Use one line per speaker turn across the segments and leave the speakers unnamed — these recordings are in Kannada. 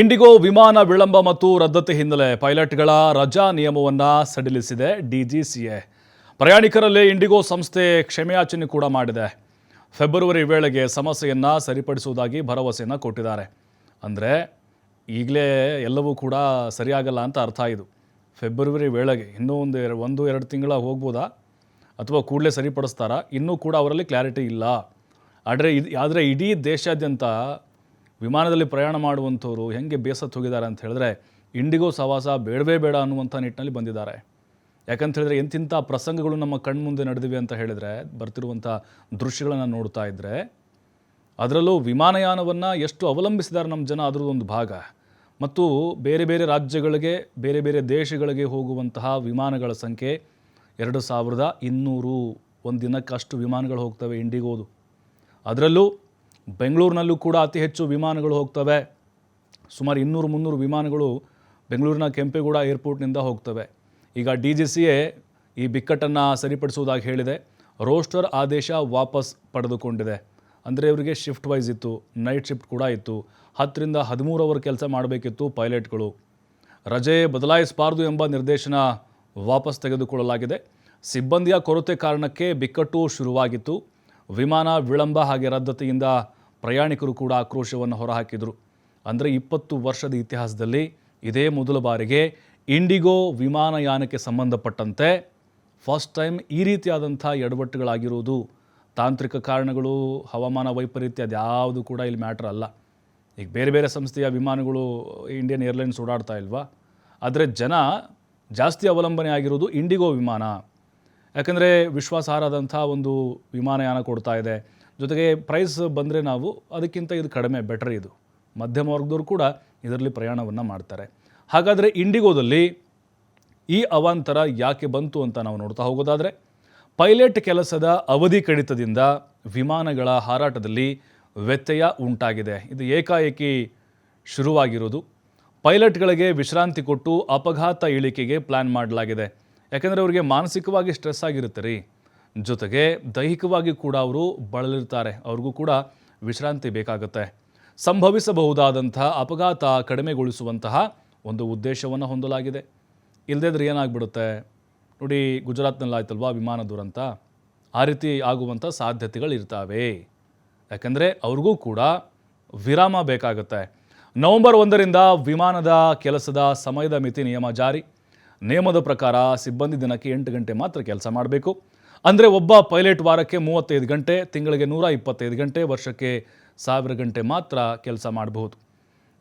ಇಂಡಿಗೋ ವಿಮಾನ ವಿಳಂಬ ಮತ್ತು ರದ್ದತಿ ಹಿನ್ನೆಲೆ ಪೈಲಟ್ಗಳ ರಜಾ ನಿಯಮವನ್ನು ಸಡಿಲಿಸಿದೆ ಡಿಜಿಸಿಎ. ಪ್ರಯಾಣಿಕರಲ್ಲಿ ಇಂಡಿಗೋ ಸಂಸ್ಥೆ ಕ್ಷಮೆಯಾಚನೆ ಕೂಡ ಮಾಡಿದೆ. ಫೆಬ್ರವರಿ ವೇಳೆಗೆ ಸಮಸ್ಯೆಯನ್ನು ಸರಿಪಡಿಸುವುದಾಗಿ ಭರವಸೆಯನ್ನು ಕೊಟ್ಟಿದ್ದಾರೆ. ಅಂದರೆ ಈಗಲೇ ಎಲ್ಲವೂ ಕೂಡ ಸರಿಯಾಗಲ್ಲ ಅಂತ ಅರ್ಥ ಇದು. ಫೆಬ್ರವರಿ ವೇಳೆಗೆ ಇನ್ನೂ ಒಂದು ಎರಡು ಒಂದು, ಎರಡು ತಿಂಗಳ ಹೋಗ್ಬೋದಾ? ಅಥವಾ ಕೂಡಲೇ ಸರಿಪಡಿಸ್ತಾರಾ? ಇನ್ನೂ ಕೂಡ ಅವರಲ್ಲಿ ಕ್ಲಾರಿಟಿ ಇಲ್ಲ. ಆದರೆ ಇದು, ಆದರೆ ಇಡೀ ದೇಶಾದ್ಯಂತ ವಿಮಾನದಲ್ಲಿ ಪ್ರಯಾಣ ಮಾಡುವಂಥವ್ರು ಹೆಂಗೆ ಬೇಸತ್ತು ಹೋಗಿದ್ದಾರೆ ಅಂತ ಹೇಳಿದ್ರೆ, ಇಂಡಿಗೋ ಸವಾಸ ಬೇಡವೇ ಬೇಡ ಅನ್ನುವಂಥ ನಿಟ್ಟಿನಲ್ಲಿ ಬಂದಿದ್ದಾರೆ. ಯಾಕಂತ ಹೇಳಿದ್ರೆ ಎಂತಿಂಥ ಪ್ರಸಂಗಗಳು ನಮ್ಮ ಕಣ್ಮುಂದೆ ನಡೆದಿವೆ ಅಂತ ಹೇಳಿದರೆ, ಬರ್ತಿರುವಂಥ ದೃಶ್ಯಗಳನ್ನು ನೋಡ್ತಾ ಇದ್ದರೆ ಅದರಲ್ಲೂ ವಿಮಾನಯಾನವನ್ನು ಎಷ್ಟು ಅವಲಂಬಿಸಿದ್ದಾರೆ ನಮ್ಮ ಜನ ಅದರದ್ದು ಒಂದು ಭಾಗ. ಮತ್ತು ಬೇರೆ ಬೇರೆ ರಾಜ್ಯಗಳಿಗೆ, ಬೇರೆ ಬೇರೆ ದೇಶಗಳಿಗೆ ಹೋಗುವಂತಹ ವಿಮಾನಗಳ ಸಂಖ್ಯೆ ಎರಡು ಸಾವಿರದ ಇನ್ನೂರು. ಒಂದು ದಿನಕ್ಕಷ್ಟು ವಿಮಾನಗಳು ಹೋಗ್ತವೆ ಇಂಡಿಗೋದು. ಅದರಲ್ಲೂ ಬೆಂಗಳೂರಿನಲ್ಲೂ ಕೂಡ ಅತಿ ಹೆಚ್ಚು ವಿಮಾನಗಳು ಹೋಗ್ತವೆ. ಸುಮಾರು ಇನ್ನೂರು ಮುನ್ನೂರು ವಿಮಾನಗಳು ಬೆಂಗಳೂರಿನ ಕೆಂಪೇಗೌಡ ಏರ್ಪೋರ್ಟ್ನಿಂದ ಹೋಗ್ತವೆ. ಈಗ ಡಿ ಜಿ ಸಿ ಎ ಈ ಬಿಕ್ಕಟ್ಟನ್ನು ಸರಿಪಡಿಸುವುದಾಗಿ ಹೇಳಿದೆ. ರೋಸ್ಟರ್ ಆದೇಶ ವಾಪಸ್ ಪಡೆದುಕೊಂಡಿದೆ. ಅಂದರೆ ಇವರಿಗೆ ಶಿಫ್ಟ್ ವೈಸ್ ಇತ್ತು, ನೈಟ್ ಶಿಫ್ಟ್ ಕೂಡ ಇತ್ತು. ಹತ್ತರಿಂದ ಹದಿಮೂರು ಅವರ್ ಕೆಲಸ ಮಾಡಬೇಕಿತ್ತು ಪೈಲಟ್ಗಳು. ರಜೆ ಬದಲಾಯಿಸಬಾರ್ದು ಎಂಬ ನಿರ್ದೇಶನ ವಾಪಸ್ ತೆಗೆದುಕೊಳ್ಳಲಾಗಿದೆ. ಸಿಬ್ಬಂದಿಯ ಕೊರತೆ ಕಾರಣಕ್ಕೆ ಬಿಕ್ಕಟ್ಟು ಶುರುವಾಗಿತ್ತು. ವಿಮಾನ ವಿಳಂಬ ಹಾಗೆ ರದ್ದತಿಯಿಂದ ಪ್ರಯಾಣಿಕರು ಕೂಡ ಆಕ್ರೋಶವನ್ನು ಹೊರಹಾಕಿದರು. ಅಂದರೆ ಇಪ್ಪತ್ತು ವರ್ಷದ ಇತಿಹಾಸದಲ್ಲಿ ಇದೇ ಮೊದಲ ಬಾರಿಗೆ ಇಂಡಿಗೋ ವಿಮಾನಯಾನಕ್ಕೆ ಸಂಬಂಧಪಟ್ಟಂತೆ ಫಸ್ಟ್ ಟೈಮ್ ಈ ರೀತಿಯಾದಂಥ ಎಡವಟ್ಟುಗಳಾಗಿರುವುದು ತಾಂತ್ರಿಕ ಕಾರಣಗಳು, ಹವಾಮಾನ ವೈಪರೀತ್ಯ ಅದ್ಯಾವುದು ಕೂಡ ಇಲ್ಲಿ ಮ್ಯಾಟ್ರ್ ಅಲ್ಲ. ಈಗ ಬೇರೆ ಬೇರೆ ಸಂಸ್ಥೆಯ ವಿಮಾನಗಳು ಇಂಡಿಯನ್ ಏರ್ಲೈನ್ಸ್ ಓಡಾಡ್ತಾ ಇಲ್ವಾ? ಆದರೆ ಜನ ಜಾಸ್ತಿ ಅವಲಂಬನೆ ಆಗಿರೋದು ಇಂಡಿಗೋ ವಿಮಾನ. ಯಾಕಂದರೆ ವಿಶ್ವಾಸಾರ್ಹದಂಥ ಒಂದು ವಿಮಾನಯಾನ ಕೊಡ್ತಾ ಇದೆ. ಜೊತೆಗೆ ಪ್ರೈಸ್ ಬಂದರೆ ನಾವು ಅದಕ್ಕಿಂತ ಇದು ಕಡಿಮೆ ಬೆಟರ್ ಇದು. ಮಧ್ಯಮ ವರ್ಗದವರು ಕೂಡ ಇದರಲ್ಲಿ ಪ್ರಯಾಣವನ್ನು ಮಾಡ್ತಾರೆ. ಹಾಗಾದರೆ ಇಂಡಿಗೋದಲ್ಲಿ ಈ ಅವಾಂತರ ಯಾಕೆ ಬಂತು ಅಂತ ನಾವು ನೋಡ್ತಾ ಹೋಗೋದಾದರೆ ಪೈಲಟ್ ಕೆಲಸದ ಅವಧಿ ಕಡಿತದಿಂದ ವಿಮಾನಗಳ ಹಾರಾಟದಲ್ಲಿ ವ್ಯತ್ಯಯ ಉಂಟಾಗಿದೆ. ಇದು ಏಕಾಏಕಿ ಶುರುವಾಗಿರೋದು. ಪೈಲಟ್ಗಳಿಗೆ ವಿಶ್ರಾಂತಿ ಕೊಟ್ಟು ಅಪಘಾತ ಇಳಿಕೆಗೆ ಪ್ಲ್ಯಾನ್ ಮಾಡಲಾಗಿದೆ. ಯಾಕೆಂದರೆ ಅವರಿಗೆ ಮಾನಸಿಕವಾಗಿ ಸ್ಟ್ರೆಸ್ ಆಗಿರುತ್ತೆ ರೀ. ಜೊತೆಗೆ ದೈಹಿಕವಾಗಿ ಕೂಡ ಅವರು ಬಳಲಿರ್ತಾರೆ. ಅವ್ರಿಗೂ ಕೂಡ ವಿಶ್ರಾಂತಿ ಬೇಕಾಗುತ್ತೆ. ಸಂಭವಿಸಬಹುದಾದಂತಹ ಅಪಘಾತ ಕಡಿಮೆಗೊಳಿಸುವಂತಹ ಒಂದು ಉದ್ದೇಶವನ್ನು ಹೊಂದಲಾಗಿದೆ. ಇಲ್ಲದಿದ್ರೆ ಏನಾಗ್ಬಿಡುತ್ತೆ? ನೋಡಿ, ಗುಜರಾತ್ನಲ್ಲಿ ಆಯ್ತಲ್ವಾ ವಿಮಾನ ದುರಂತ? ಆ ರೀತಿ ಆಗುವಂಥ ಸಾಧ್ಯತೆಗಳಿರ್ತಾವೆ ಯಾಕಂದರೆ ಅವ್ರಿಗೂ ಕೂಡ ವಿರಾಮ ಬೇಕಾಗುತ್ತೆ. ನವೆಂಬರ್ ಒಂದರಿಂದ ವಿಮಾನದ ಕೆಲಸದ ಸಮಯದ ಮಿತಿ ನಿಯಮ ಜಾರಿ. ನಿಯಮದ ಪ್ರಕಾರ ಸಿಬ್ಬಂದಿ ದಿನಕ್ಕೆ ಎಂಟು ಗಂಟೆ ಮಾತ್ರ ಕೆಲಸ ಮಾಡಬೇಕು. ಅಂದರೆ ಒಬ್ಬ ಪೈಲಟ್ ವಾರಕ್ಕೆ ಮೂವತ್ತೈದು ಗಂಟೆ, ತಿಂಗಳಿಗೆ ನೂರ ಇಪ್ಪತ್ತೈದು ಗಂಟೆ, ವರ್ಷಕ್ಕೆ ಸಾವಿರ ಗಂಟೆ ಮಾತ್ರ ಕೆಲಸ ಮಾಡಬಹುದು.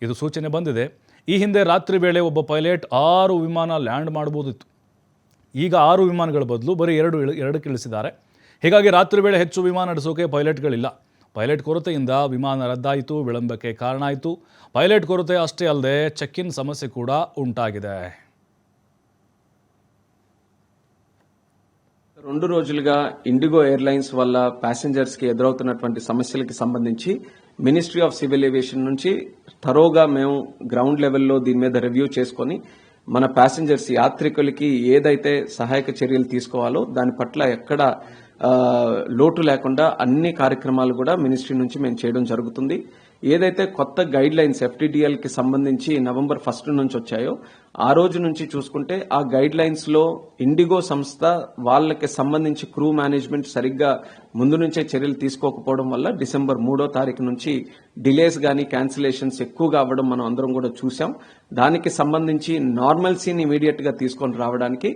ಇದು ಸೂಚನೆ ಬಂದಿದೆ. ಈ ಹಿಂದೆ ರಾತ್ರಿ ವೇಳೆ ಒಬ್ಬ ಪೈಲಟ್ ಆರು ವಿಮಾನ ಲ್ಯಾಂಡ್ ಮಾಡ್ಬೋದಿತ್ತು ಈಗ ಆರು ವಿಮಾನಗಳ ಬದಲು ಬರೀ ಎರಡು ಎರಡಕ್ಕೆ ಇಳಿಸಿದ್ದಾರೆ. ಹೀಗಾಗಿ ರಾತ್ರಿ ವೇಳೆ ಹೆಚ್ಚು ವಿಮಾನ ನಡೆಸೋಕೆ ಪೈಲಟ್ಗಳಿಲ್ಲ. ಪೈಲಟ್ ಕೊರತೆಯಿಂದ ವಿಮಾನ ರದ್ದಾಯಿತು, ವಿಳಂಬಕ್ಕೆ ಕಾರಣ ಆಯಿತು. ಪೈಲಟ್ ಕೊರತೆ ಅಷ್ಟೇ ಅಲ್ಲದೆ ಚೆಕ್ ಇನ್ ಸಮಸ್ಯೆ ಕೂಡ ఉంటాಗಿದೆ
రెండు రోజులుగా ఇండిగో ఎయిర్లైన్స్ వల్ల ప్యాసింజర్స్కి ఎదురవుతున్నటువంటి సమస్యలకి సంబంధించి మినిస్ట్రీ ఆఫ్ సివిల్ ఏవియేషన్ నుంచి తరోగా మేము గ్రౌండ్ లెవెల్లో దీని మీద రివ్యూ చేసుకొని మన ప్యాసింజర్స్ యాత్రికులకి ఏదైతే సహాయక చర్యలు తీసుకోవాలో దాని పట్ల ఎక్కడ లోటు లేకుండా అన్ని కార్యక్రమాలు కూడా మినిస్ట్రీ నుంచి మేము చేయడం జరుగుతుంది. ఏదైతే కొత్త గైడ్ లైన్స్ ఎఫ్టీడీఎల్కి సంబంధించి నవంబర్ ఫస్ట్ నుంచి వచ్చాయో ఆ రోజు నుంచి చూసుకుంటే ఆ గైడ్ లైన్స్లో ఇండిగో సంస్థ వాళ్ళకి సంబంధించి క్రూ మేనేజ్మెంట్ సరిగ్గా ముందు నుంచే చర్యలు తీసుకోకపోవడం వల్ల డిసెంబర్ మూడో తారీఖు నుంచి డిలేస్ గానీ క్యాన్సిలేషన్స్ ఎక్కువగా అవ్వడం మనం అందరం కూడా చూసాం దానికి సంబంధించి నార్మల్సీని ఇమీడియట్గా తీసుకొని రావడానికి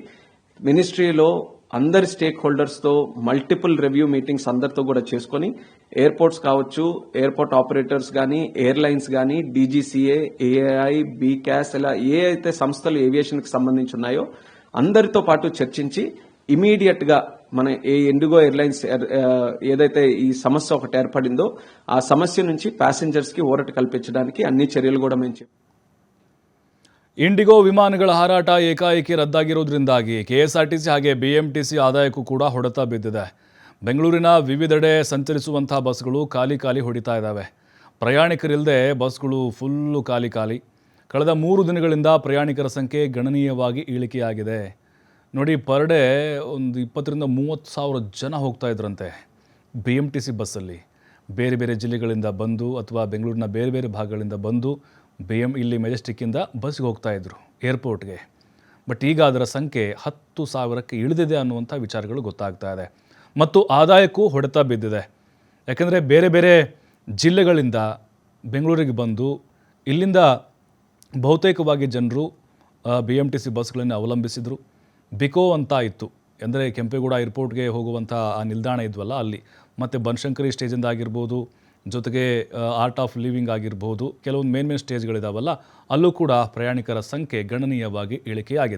మినిస్ట్రీలో అందరి స్టేక్ హోల్డర్స్తో మల్టిపుల్ రివ్యూ మీటింగ్స్ అందరితో కూడా చేసుకొని ఎయిర్పోర్ట్స్ కావచ్చు ఎయిర్పోర్ట్ ఆపరేటర్స్ కానీ ఎయిర్లైన్స్ కానీ డీజీసీఏ ఏఐ బీక్యాస్ ఇలా ఏ అయితే సంస్థలు ఏవియేషన్కి సంబంధించి ఉన్నాయో అందరితో పాటు చర్చించి ఇమీడియట్గా మన ఏ ఎండుగో ఎయిర్లైన్స్ ఏదైతే ఈ సమస్య ఒకటి ఏర్పడిందో ఆ సమస్య నుంచి ప్యాసింజర్స్కి ఊరట కల్పించడానికి అన్ని చర్యలు కూడా మేము
ಇಂಡಿಗೋ ವಿಮಾನಗಳ ಹಾರಾಟ ಏಕಾಏಕಿ ರದ್ದಾಗಿರುವುದರಿಂದಾಗಿ ಕೆಎಸ್ಆರ್ಟಿಸಿ ಹಾಗೆ ಬಿಎಂಟಿಸಿ ಆದಾಯಕ್ಕೂ ಕೂಡ ಹೊಡೆತ ಬಿದ್ದಿದೆ. ಬೆಂಗಳೂರಿನ ವಿವಿಧೆಡೆ ಸಂಚರಿಸುವಂಥ ಬಸ್ಗಳು ಖಾಲಿ ಖಾಲಿ ಹೊಡಿತಾ ಇದ್ದಾವೆ ಪ್ರಯಾಣಿಕರಿಲ್ಲದೆ ಬಸ್ಗಳು ಫುಲ್ಲು ಖಾಲಿ ಖಾಲಿ. ಕಳೆದ ಮೂರು ದಿನಗಳಿಂದ ಪ್ರಯಾಣಿಕರ ಸಂಖ್ಯೆ ಗಣನೀಯವಾಗಿ ಇಳಿಕೆಯಾಗಿದೆ. ನೋಡಿ, ಪರ್ ಡೇ ಒಂದು ಇಪ್ಪತ್ತರಿಂದ ಮೂವತ್ತು ಸಾವಿರ ಜನ ಹೋಗ್ತಾ ಇದ್ರಂತೆ ಬಿ ಎಂ ಟಿ ಸಿ ಬಸ್ಸಲ್ಲಿ. ಬೇರೆ ಬೇರೆ ಜಿಲ್ಲೆಗಳಿಂದ ಬಂದು ಅಥವಾ ಬೆಂಗಳೂರಿನ ಬೇರೆ ಬೇರೆ ಭಾಗಗಳಿಂದ ಬಂದು ಬಿ ಎಂ ಇಲ್ಲಿ ಮೆಜೆಸ್ಟಿಕ್ಕಿಂದ ಬಸ್ಗೆ ಹೋಗ್ತಾ ಇದ್ದರು ಏರ್ಪೋರ್ಟ್ಗೆ ಬಟ್ ಈಗ ಅದರ ಸಂಖ್ಯೆ ಹತ್ತು ಸಾವಿರಕ್ಕೆ ಇಳಿದಿದೆ ಅನ್ನುವಂಥ ವಿಚಾರಗಳು ಗೊತ್ತಾಗ್ತಾ ಇದೆ. ಮತ್ತು ಆದಾಯಕ್ಕೂ ಹೊಡೆತ ಬಿದ್ದಿದೆ. ಯಾಕೆಂದರೆ ಬೇರೆ ಬೇರೆ ಜಿಲ್ಲೆಗಳಿಂದ ಬೆಂಗಳೂರಿಗೆ ಬಂದು, ಇಲ್ಲಿಂದ ಬಹುತೇಕವಾಗಿ ಜನರು ಬಿ ಎಂ ಟಿ ಸಿ ಬಸ್ಗಳನ್ನು ಅವಲಂಬಿಸಿದರು. ಬಿಕೋ ಅಂತ ಇತ್ತು. ಅಂದರೆ ಕೆಂಪೇಗೌಡ ಏರ್ಪೋರ್ಟ್ಗೆ ಹೋಗುವಂಥ ಆ ನಿಲ್ದಾಣ ಇದ್ವಲ್ಲ ಅಲ್ಲಿ. ಮತ್ತು ಬನಶಂಕರಿ ಸ್ಟೇಜಿಂದ ಆಗಿರ್ಬೋದು ಜೊತೆಗೆ ಆರ್ಟ್ ಆಫ್ ಲಿವಿಂಗ್ ಆಗಿರ್ಬೋದು, ಕೆಲವೊಂದು ಮೇನ್ ಮೇನ್ ಸ್ಟೇಜ್ಗಳಿದಾವಲ್ಲ ಅಲ್ಲೂ ಕೂಡ ಪ್ರಯಾಣಿಕರ ಸಂಖ್ಯೆ ಗಣನೀಯವಾಗಿ ಇಳಿಕೆಯಾಗಿದೆ.